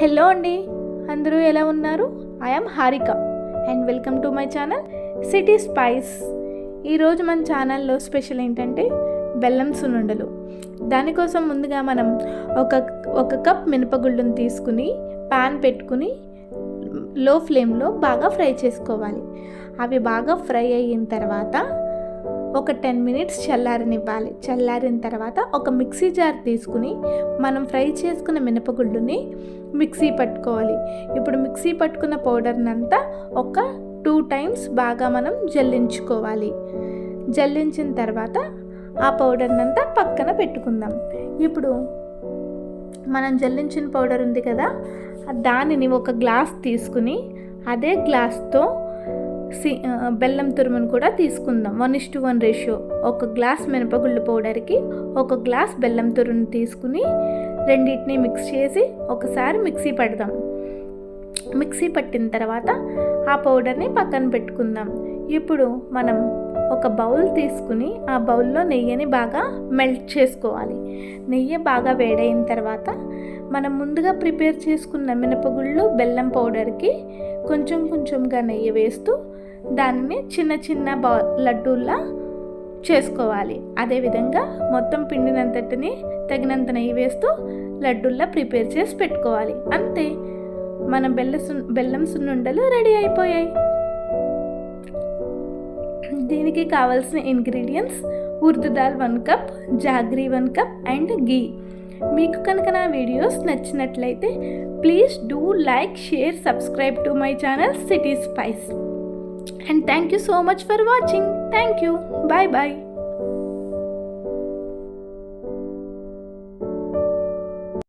Hello అండి. అందరూ ఎలా ఉన్నారు? I'm Harika and welcome to my channel city spice ఈరోజు మన ఛానల్లో స్పెషల్ ఏంటంటే బెల్లం సున్నుండలు. దానికోసం ముందుగా మనం ఒక ఒక కప్ మినపగుళ్ళను తీసుకుని పాన్ పెట్టుకుని లో ఫ్లేమ్లో బాగా ఫ్రై చేసుకోవాలి. అవి బాగా ఫ్రై అయిన తర్వాత ఒక టెన్ మినిట్స్ చల్లారనివ్వాలి. చల్లారిన తర్వాత ఒక మిక్సీ జార్ తీసుకుని మనం ఫ్రై చేసుకున్న మినపగుళ్ళుని మిక్సీ పట్టుకోవాలి. ఇప్పుడు మిక్సీ పట్టుకున్న పౌడర్నంతా ఒక టూ టైమ్స్ బాగా మనం జల్లించుకోవాలి. జల్లించిన తర్వాత ఆ పౌడర్నంతా పక్కన పెట్టుకుందాం. ఇప్పుడు మనం జల్లించిన పౌడర్ ఉంది కదా దానిని ఒక గ్లాస్ తీసుకుని అదే గ్లాస్తో బెల్లం తురుమును కూడా తీసుకుందాం. One is to one ratio. ఒక గ్లాస్ మినపగుళ్ళు పౌడర్కి ఒక గ్లాస్ బెల్లం తురుమును తీసుకుని రెండింటిని మిక్స్ చేసి ఒకసారి మిక్సీ పడదాం. మిక్సీ పట్టిన తర్వాత ఆ పౌడర్ని పక్కన పెట్టుకుందాం. ఇప్పుడు మనం ఒక బౌల్ తీసుకుని ఆ బౌల్లో నెయ్యిని బాగా మెల్ట్ చేసుకోవాలి. నెయ్యి బాగా వేడైన తర్వాత మనం ముందుగా ప్రిపేర్ చేసుకున్న మినపగుళ్ళు బెల్లం పౌడర్కి కొంచెం కొంచెంగా నెయ్యి వేస్తూ దానిని చిన్న చిన్న బా లడ్డూల్లా చేసుకోవాలి. అదేవిధంగా మొత్తం పిండినంతటిని తగినంత నెయ్యి వేస్తూ లడ్డూల్లా ప్రిపేర్ చేసి పెట్టుకోవాలి. అంతే. మన బెల్ల సున్ బెల్లం సున్నుండలు రెడీ అయిపోయాయి. దీనికి కావాల్సిన ingredients urad dal one cup jaggery one cup and ghee. మీకు కనుక నా వీడియోస్ నచ్చినట్లయితే please do like share subscribe to my channel city spice. And thank you so much for watching. Thank you. Bye bye.